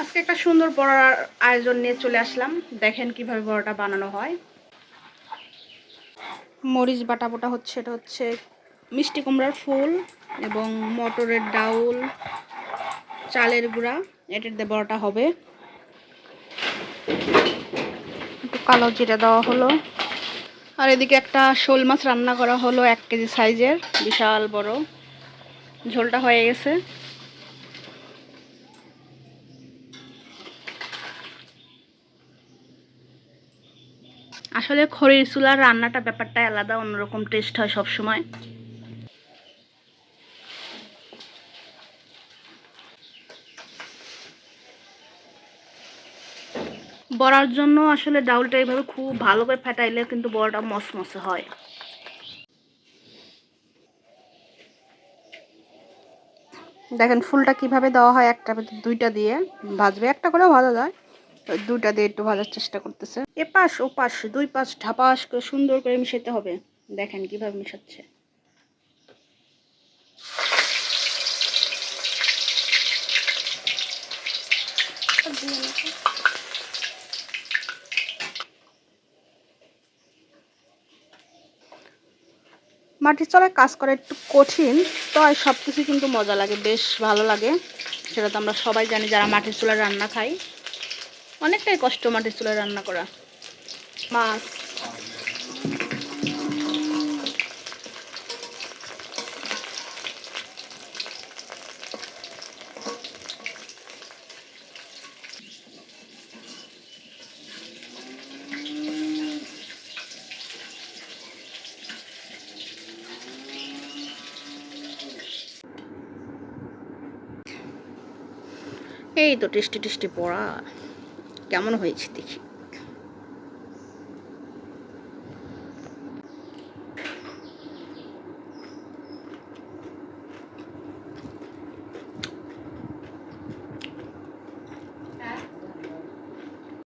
আজকে একটা সুন্দর বড়ার আয়োজন নিয়ে চলে আসলাম। দেখেন কীভাবে বড়াটা বানানো হয়। মরিচ বাটা বাটা হচ্ছে, এটা হচ্ছে মিষ্টি কুমড়ার ফুল এবং মটরের ডাউল, চালের গুঁড়া, এটার দিয়ে বড়াটা হবে। কালো জিরা দেওয়া হলো। আর এদিকে একটা শোল মাছ রান্না করা হলো এক কেজি সাইজের, বিশাল বড়। ঝোলটা হয়ে গেছে। আসলে খড়ির চুলার রান্নাটা ব্যাপারটা আলাদা, অন্যরকম টেস্ট হয় সব সময় বড়ার জন্য আসলে ডাউলটা এইভাবে খুব ভালো করে ফেটাইলে কিন্তু বড়াটা মসমসে হয়। দেখেন, ফুলটা কীভাবে দেওয়া হয় একটা দুইটা দিয়ে ভাজবে, একটা করেও ভাজা যায় দুইটা দিয়ে একটু ভাজার চেষ্টা করতেছে। এ পাশ ও পাশ দুই পাশ ঢাপাস করে সুন্দর করে মিশাতে হবে। দেখেন কীভাবে মিশাচ্ছে। মাটির চলায় কাজ করা একটু কঠিন তো সব কিছু কিন্তু মজা লাগে বেশ ভালো লাগে। সেটা তো আমরা সবাই জানি যারা মাটির চুলায় রান্না খাই অনেকটাই কষ্ট মাটির চুলায় রান্না করা। মাছ এই তো টেস্টি টেস্টি পড়া। কেমন হয়েছে দেখি।